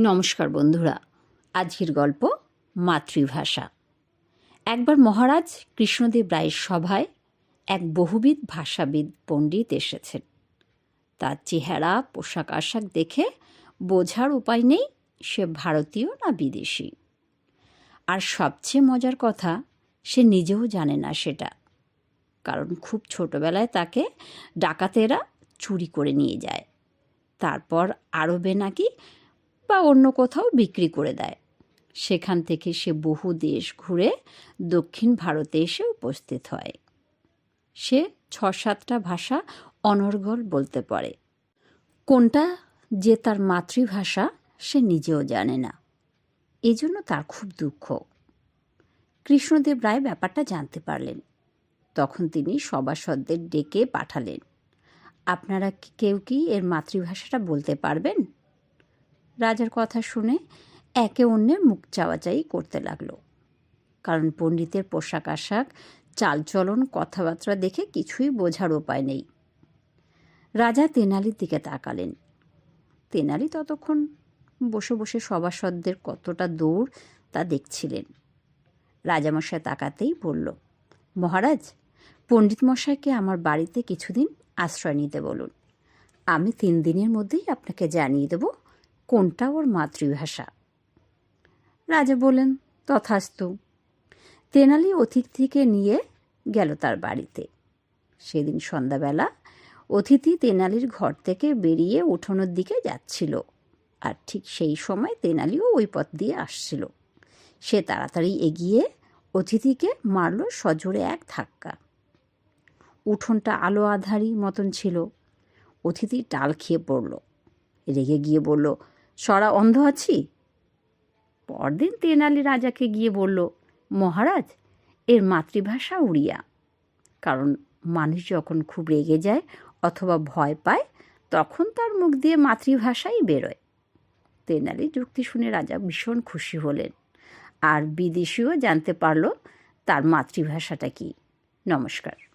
নমস্কার বন্ধুরা। আজকের গল্প মাতৃভাষা। একবার মহারাজ কৃষ্ণদেব রায়ের সভায় এক বহুবিধ ভাষাবিদ পণ্ডিত এসেছেন। তার চেহারা, পোশাক আশাক দেখে বোঝার উপায় নেই, সে ভারতীয় না বিদেশি। আর সবচেয়ে মজার কথা, সে নিজেও জানে না সেটা। কারণ খুব ছোটবেলায় তাকে ডাকাতেরা চুরি করে নিয়ে যায়। তারপর আরবে নাকি বা অন্য কোথাও বিক্রি করে দেয়। সেখান থেকে সে বহু দেশ ঘুরে দক্ষিণ ভারতে এসে উপস্থিত হয়। সে ছ সাতটা ভাষা অনর্গল বলতে পারে। কোনটা যে তার মাতৃভাষা সে নিজেও জানে না। এজন্য তার খুব দুঃখ। কৃষ্ণদেব রায় ব্যাপারটা জানতে পারলেন। তখন তিনি সভাসদদের ডেকে পাঠালেন। আপনারা কেউ কি এর মাতৃভাষাটা বলতে পারবেন? রাজার কথা শুনে একে অন্যের মুখ চাওয়াচাই করতে লাগল। কারণ পণ্ডিতের পোশাক আশাক, চালচলন কথাবার্তা দেখে কিছুই বোঝার উপায় নেই। রাজা তেনালির দিকে তাকালেন। তেনালি ততক্ষণ বসে বসে সভাসদদের কতটা দৌড় তা দেখছিলেন। রাজামশাই তাকাতেই বলল, মহারাজ, পণ্ডিত মশাইকে আমার বাড়িতে কিছুদিন আশ্রয় নিতে বলুন। আমি তিন দিনের মধ্যেই আপনাকে জানিয়ে দেব কোনটা ওর মাতৃভাষা? রাজা বললেন, তথাস্তু। তেনালি অতিথিকে নিয়ে গেল তার বাড়িতে। সেদিন সন্ধ্যাবেলা অতিথি তেনালির ঘর থেকে বেরিয়ে উঠোনের দিকে যাচ্ছিল আর ঠিক সেই সময় তেনালিও ওই পথ দিয়ে আসছিল। সে তাড়াতাড়ি এগিয়ে অতিথিকে মারল সজোরে এক ধাক্কা। উঠোনটা আলো আধারি মতন ছিল। অতিথি টাল খেয়ে পড়ল, রেগে গিয়ে বলল সরা অন্ধ আছি? পরদিন তেনালি রাজাকে গিয়ে বলল, মহারাজ, এর মাতৃভাষা উড়িয়া। কারণ মানুষ যখন খুব রেগে যায় অথবা ভয় পায়, তখন তার মুখ দিয়ে মাতৃভাষাই বেরোয়। তেনালি যুক্তি শুনে রাজা ভীষণ খুশি হলেন। আর বিদেশিও জানতে পারল তার মাতৃভাষাটা কি। নমস্কার।